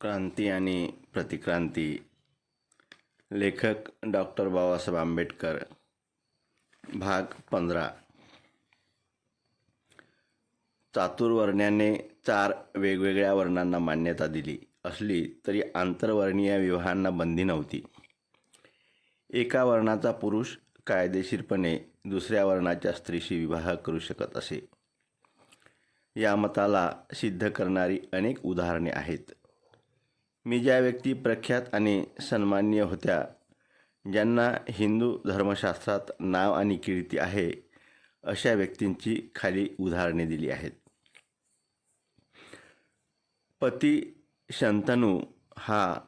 क्रांती आणि प्रतिक्रांती. लेखक डॉक्टर बाबासाहेब आंबेडकर भाग पंधरा. चातुर्वर्ण्याने चार वेगवेगळ्या वर्णांना मान्यता दिली. असली तरी आंतरवर्णीय विवाहांना बंदी नव्हती. एका वर्णाचा पुरुष कायदेशीरपणे दुसऱ्या वर्णाच्या स्त्रीशी विवाह करू शकत असे. या मताला सिद्ध करणारी अनेक उदाहरणे आहेत. मी ज्या व्यक्ती प्रख्यात आणि सन्माननीय होत्या ज्यांना हिंदू धर्मशास्त्रात नाव आणि कीर्ती आहे अशा व्यक्तींची खाली उदाहरणे दिली आहेत. पती शंतनू हा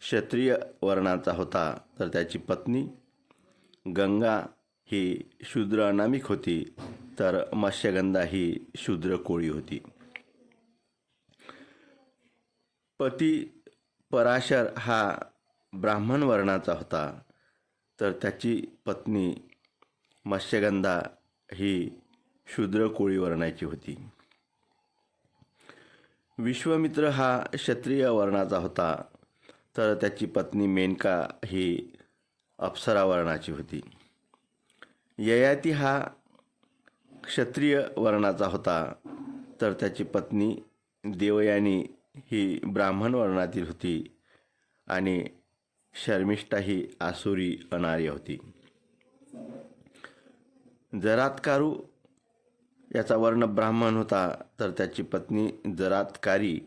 क्षत्रिय वर्णाचा होता तर त्याची पत्नी गंगा ही शूद्र अनामिक होती तर मत्स्यगंधा ही शूद्र कोळी होती. पती पराशर हा ब्राह्मण वर्णाचा होता. तर त्याची पत्नी मत्स्यगंधा ही शूद्र कोळी वर्णाची होती. विश्वमित्र हा क्षत्रिय वर्णाचा होता. तर त्याची पत्नी मेनका ही अप्सरा वर्णाची होती. ययाती हा क्षत्रिय वर्णाचा होता. तर त्याची पत्नी देवयानी ही ब्राह्मण वर्णातील होती आणि शर्मिष्ठा ही आसुरी अनार्य होती. जरातकारू याचा वर्ण ब्राह्मण होता तर त्याची पत्नी जरातकारी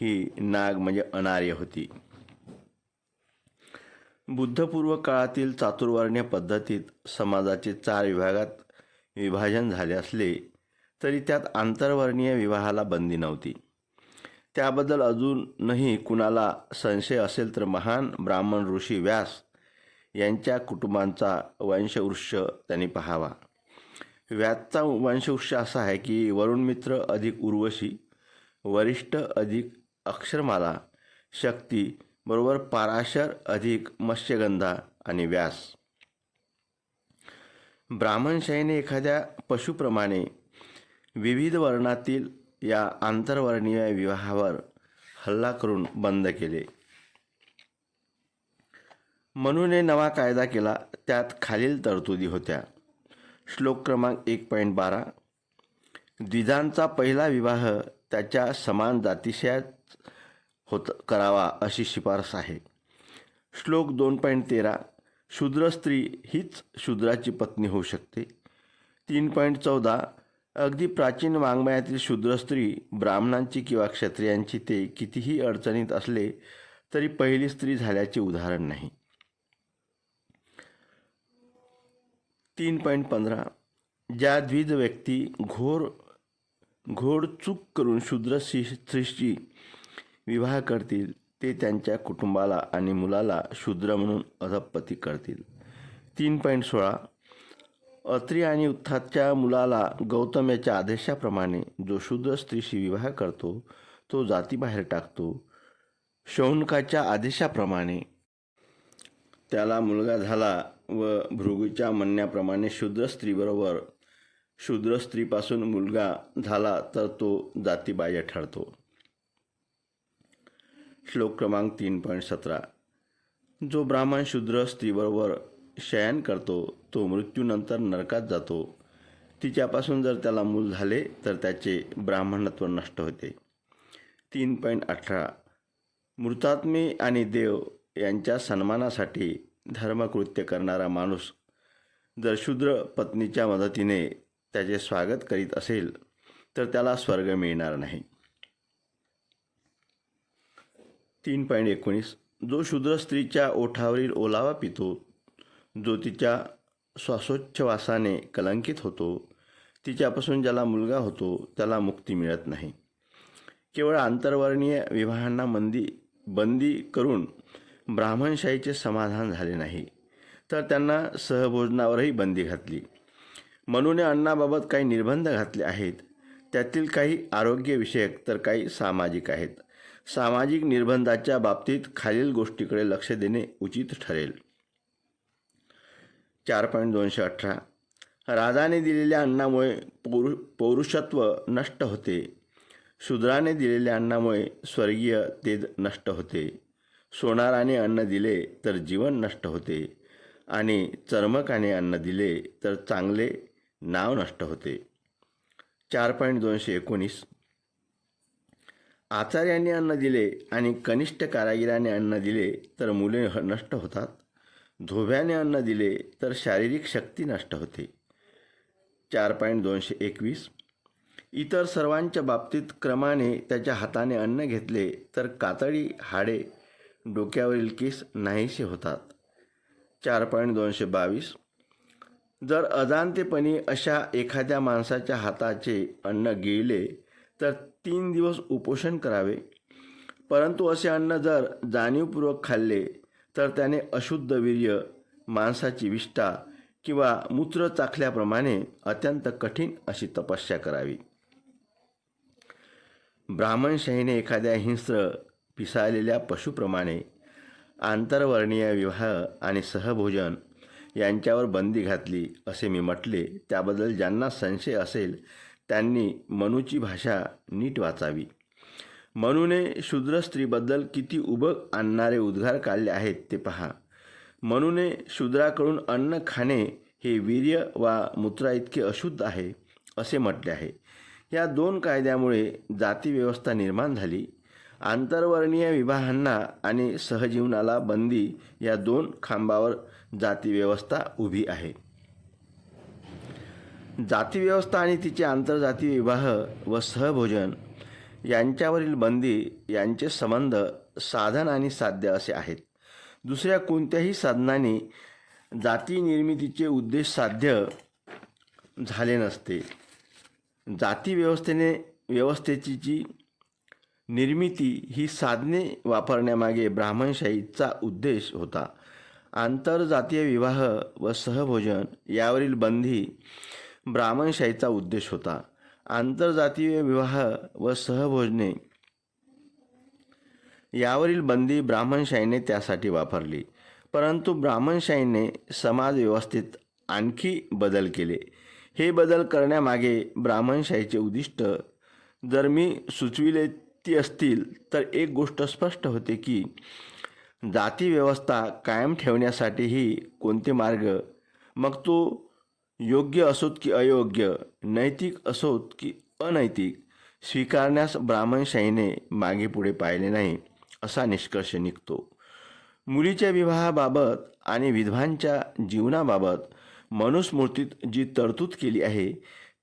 ही नाग म्हणजे अनार्य होती. बुद्धपूर्व काळातील चातुर्वर्ण्य पद्धतीत समाजाचे चार विभागात विभाजन झाले असले तरी त्यात आंतरवर्णीय विवाहाला बंदी नव्हती. त्याबद्दल अजूनही कुणाला संशय असेल तर महान ब्राह्मण ऋषी व्यास यांच्या कुटुंबांचा वंशवृक्ष त्यांनी पाहावा. व्यासचा वंशवृक्ष असा आहे की वरुण मित्र अधिक उर्वशी वरिष्ठ अधिक अक्षरमाला शक्ती बरोबर पाराशर अधिक मत्स्यगंधा आणि व्यास. ब्राह्मणशाहीने एखाद्या पशुप्रमाणे विविध वर्णातील या आंतरवर्णीय विवाहावर हल्ला करून बंद केले. म्हणून नवा कायदा केला त्यात खालील तरतुदी होत्या. श्लोक क्रमांक एक पॉईंट बारा. द्विजांचा पहिला विवाह त्याच्या समान जातीशाच होत करावा अशी शिफारस आहे. श्लोक दोन पॉईंट तेरा. शूद्र स्त्री हीच शूद्राची पत्नी होऊ शकते. तीन पॉईंट चौदा. अगदी प्राचीन वाङ्मयातील शूद्र स्त्री ब्राह्मणांची किंवा क्षत्रियांची ते कितीही अडचणीत असले तरी पहिली स्त्री झाल्याचे उदाहरण नाही. तीन पॉईंट पंधरा. ज्या द्विज व्यक्ती घोर घोड चूक करून शूद्र स्त्रीशी विवाह करतील ते त्यांच्या कुटुंबाला आणि मुलाला शूद्र म्हणून अधपती करतील. तीन पॉईंट सोळा. अत्री आणि उत्थातच्या मुलाला गौतम याच्या आदेशाप्रमाणे जो शूद्र स्त्रीशी विवाह करतो तो जातीबाहेर टाकतो. शौनकाच्या आदेशाप्रमाणे त्याला मुलगा झाला व भृगूच्या म्हणण्याप्रमाणे शूद्र स्त्रीबरोबर शूद्र स्त्रीपासून मुलगा झाला तर तो जातीबाह्य ठरतो. श्लोक क्रमांक तीन पॉईंट सतरा. जो ब्राह्मण शूद्र स्त्रीबरोबर शयन करतो तो मृत्यूनंतर नरकात जातो. तिच्यापासून जर त्याला मूल झाले तर त्याचे ब्राह्मणत्व नष्ट होते. तीन पॉईंट अठरा. मृतात्मे आणि देव यांच्या सन्मानासाठी धर्मकृत्य करणारा माणूस जर शूद्र पत्नीच्या मदतीने त्याचे स्वागत करीत असेल तर त्याला स्वर्ग मिळणार नाही. तीन पॉईंट एकोणीस. जो शूद्र स्त्रीच्या ओठावरील ओलावा पितो जो तिच्या श्वासोच्छवासाने कलंकित होतो तिच्यापासून ज्याला मुलगा होतो त्याला मुक्ती मिळत नाही. केवळ आंतरवर्णीय विवाहांना मंदी बंदी करून ब्राह्मणशाहीचे समाधान झाले नाही तर त्यांना सहभोजनावरही बंदी घातली. म्हणून अन्नाबाबत काही निर्बंध घातले आहेत. त्यातील काही आरोग्यविषयक तर काही सामाजिक आहेत. सामाजिक निर्बंधाच्या बाबतीत खालील गोष्टीकडे लक्ष देणे उचित ठरेल. चार पॉईंट दोनशे अठरा. राजाने दिलेल्या अन्नामुळे पौरु पौरुषत्व नष्ट होते. शूद्राने दिलेल्या अन्नामुळे स्वर्गीय तेज नष्ट होते. सोनाराने अन्न दिले तर जीवन नष्ट होते आणि चर्मकाने अन्न दिले तर चांगले नाव नष्ट होते. चार पॉईंट दोनशे एकोणीस. आचार्याने अन्न दिले आणि कनिष्ठ कारागिराने अन्न दिले तर मुले ह- नष्ट होतात. धोब्याने अन्न दिले तर शारीरिक शक्ती नष्ट होते. चार पॉईंट दोनशे एकवीस. इतर सर्वांच्या बाबतीत क्रमाने त्याच्या हाताने अन्न घेतले तर कातडी हाडे डोक्यावरील केस नाहीसे होतात. चार पॉईंट दोनशे बावीस. जर अजाणतेपणी अशा एखाद्या माणसाच्या हाताचे अन्न गिळले तर तीन दिवस उपोषण करावे. परंतु असे अन्न जर जाणीवपूर्वक खाल्ले तर त्याने अशुद्ध वीर्य माणसाची विष्ठा किंवा मूत्र चाखल्याप्रमाणे अत्यंत कठीण अशी तपस्या करावी. ब्राह्मणशाहीने एखाद्या हिंस्र पिसाळलेल्या पशुप्रमाणे आंतरवर्णीय विवाह आणि सहभोजन यांच्यावर बंदी घातली असे मी म्हटले त्याबद्दल ज्यांना संशय असेल त्यांनी मनूची भाषा नीट वाचावी. मनूने शूद्र स्त्रीबद्दल किती उभं आणणारे उद्गार काढले आहेत ते पहा. मनूने शूद्राकडून अन्न खाणे हे वीर्य वा मूत्राइतके अशुद्ध आहे असे म्हटले आहे. या दोन कायद्यामुळे जातीव्यवस्था निर्माण झाली. आंतरवर्णीय विवाहांना आणि सहजीवनाला बंदी या दोन खांबावर जातीव्यवस्था उभी आहे. जातीव्यवस्था आणि तिचे आंतरजातीय विवाह व सहभोजन यांच्यावरील बंदी यांचे संबंध साधन आणि साध्य असे आहेत. दुसऱ्या कोणत्याही साधनाने जाती निर्मितीचे उद्देश साध्य झाले नसते. जाती व्यवस्थेने व्यवस्थेची जी निर्मिती ही साधने वापरण्यामागे ब्राह्मणशाहीचा उद्देश होता. आंतरजातीय विवाह व सहभोजन यावरील बंदी ब्राह्मणशाहीचा उद्देश होता. आंतरजातीय विवाह व सहभोजने. यावरील बंदी ब्राह्मणशाहीने त्यासाठी वापरली. परंतु ब्राह्मणशाहीने समाज व्यवस्थेत आणखी बदल केले. हे बदल करण्यामागे ब्राह्मणशाहीचे उद्दिष्ट जर मी सुचविले ती असतील तर एक गोष्ट स्पष्ट होते की जाती व्यवस्था कायम ठेवण्यासाठीही कोणते मार्ग? मग तो योग्य असोत की अयोग्य नैतिक असोत की अनैतिक स्वीकारण्यास ब्राह्मणशाहीने मागे पुढे पाहिले नाही असा निष्कर्ष निघतो. मुलीच्या विवाहाबाबत आणि विधवांच्या जीवनाबाबत मनुस्मृतीत जी तरतूद केली आहे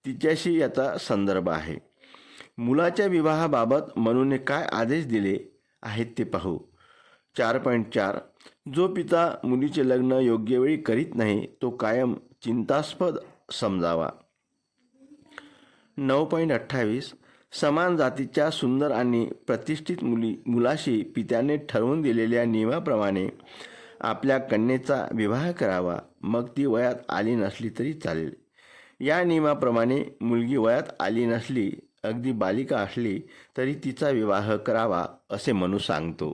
तिच्याशी याचा संदर्भ आहे. मुलाच्या विवाहाबाबत मनूने काय आदेश दिले आहेत ते पाहू. चार पॉईंट चार जो पिता मुलीचे लग्न योग्य वेळी करीत नाही तो कायम चिंतास्पद समजावा. नऊ पॉईंट अठ्ठावीस. समान जातीच्या सुंदर आणि प्रतिष्ठित मुली मुलाशी पित्याने ठरवून दिलेल्या नियमाप्रमाणे आपल्या कन्येचा विवाह करावा. मग ती वयात आली नसली तरी चालेल. या नियमाप्रमाणे मुलगी वयात आली नसली अगदी बालिका असली तरी तिचा विवाह करावा असे मनू सांगतो.